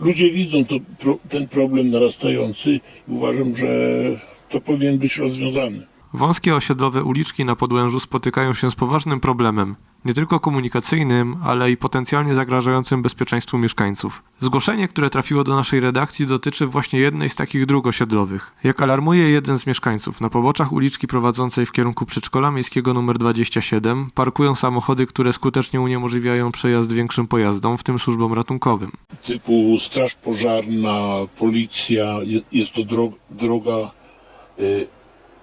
ludzie widzą to, ten problem narastający i uważam, że to powinien być rozwiązany. Wąskie osiedlowe uliczki na Podłężu spotykają się z poważnym problemem, nie tylko komunikacyjnym, ale i potencjalnie zagrażającym bezpieczeństwu mieszkańców. Zgłoszenie, które trafiło do naszej redakcji, dotyczy właśnie jednej z takich dróg osiedlowych. Jak alarmuje jeden z mieszkańców, na poboczach uliczki prowadzącej w kierunku przedszkola miejskiego nr 27 parkują samochody, które skutecznie uniemożliwiają przejazd większym pojazdom, w tym służbom ratunkowym. Typu straż pożarna, policja, je- jest to dro, droga y,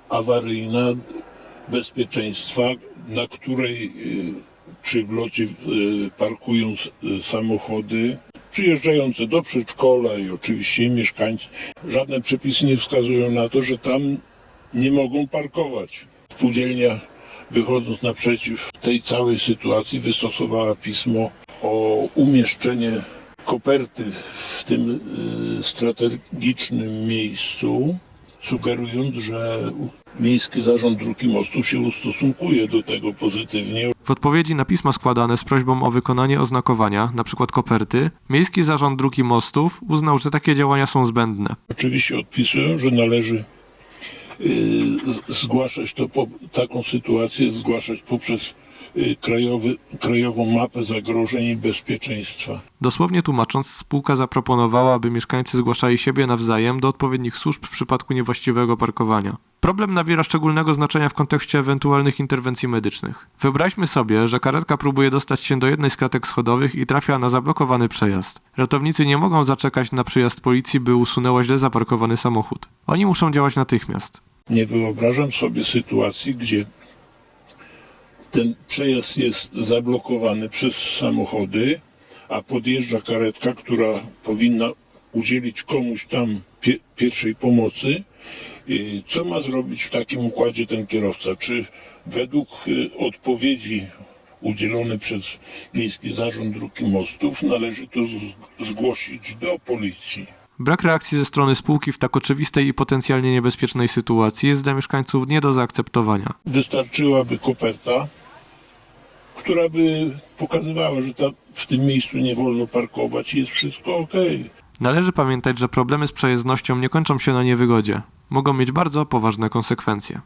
awaryjna, bezpieczeństwa, na której y, przy wlocie y, parkują samochody przyjeżdżające do przedszkola i oczywiście mieszkańcy. Żadne przepisy nie wskazują na to, że tam nie mogą parkować. Spółdzielnia wychodząc naprzeciw tej całej sytuacji wystosowała pismo o umieszczenie koperty w tym y, strategicznym miejscu, sugerując, że Miejski Zarząd Dróg i Mostów się ustosunkuje do tego pozytywnie. W odpowiedzi na pisma składane z prośbą o wykonanie oznakowania, np. koperty, Miejski Zarząd Dróg i Mostów uznał, że takie działania są zbędne. Oczywiście odpisują, że należy y, z- zgłaszać to, po, taką sytuację zgłaszać poprzez krajowy, krajową mapę zagrożeń i bezpieczeństwa. Dosłownie tłumacząc, spółka zaproponowała, aby mieszkańcy zgłaszali siebie nawzajem do odpowiednich służb w przypadku niewłaściwego parkowania. Problem nabiera szczególnego znaczenia w kontekście ewentualnych interwencji medycznych. Wyobraźmy sobie, że karetka próbuje dostać się do jednej z klatek schodowych i trafia na zablokowany przejazd. Ratownicy nie mogą zaczekać na przyjazd policji, by usunęła źle zaparkowany samochód. Oni muszą działać natychmiast. Nie wyobrażam sobie sytuacji, gdzie ten przejazd jest zablokowany przez samochody, a podjeżdża karetka, która powinna udzielić komuś tam pie- pierwszej pomocy. Co ma zrobić w takim układzie ten kierowca? Czy według y, odpowiedzi udzielone przez Miejski Zarząd Dróg Mostów należy to zgłosić do policji? Brak reakcji ze strony spółki w tak oczywistej i potencjalnie niebezpiecznej sytuacji jest dla mieszkańców nie do zaakceptowania. wystarczyłaby koperta, która by pokazywała, że ta, w tym miejscu nie wolno parkować i jest wszystko ok. Należy pamiętać, że problemy z przejezdnością nie kończą się na niewygodzie. Mogą mieć bardzo poważne konsekwencje.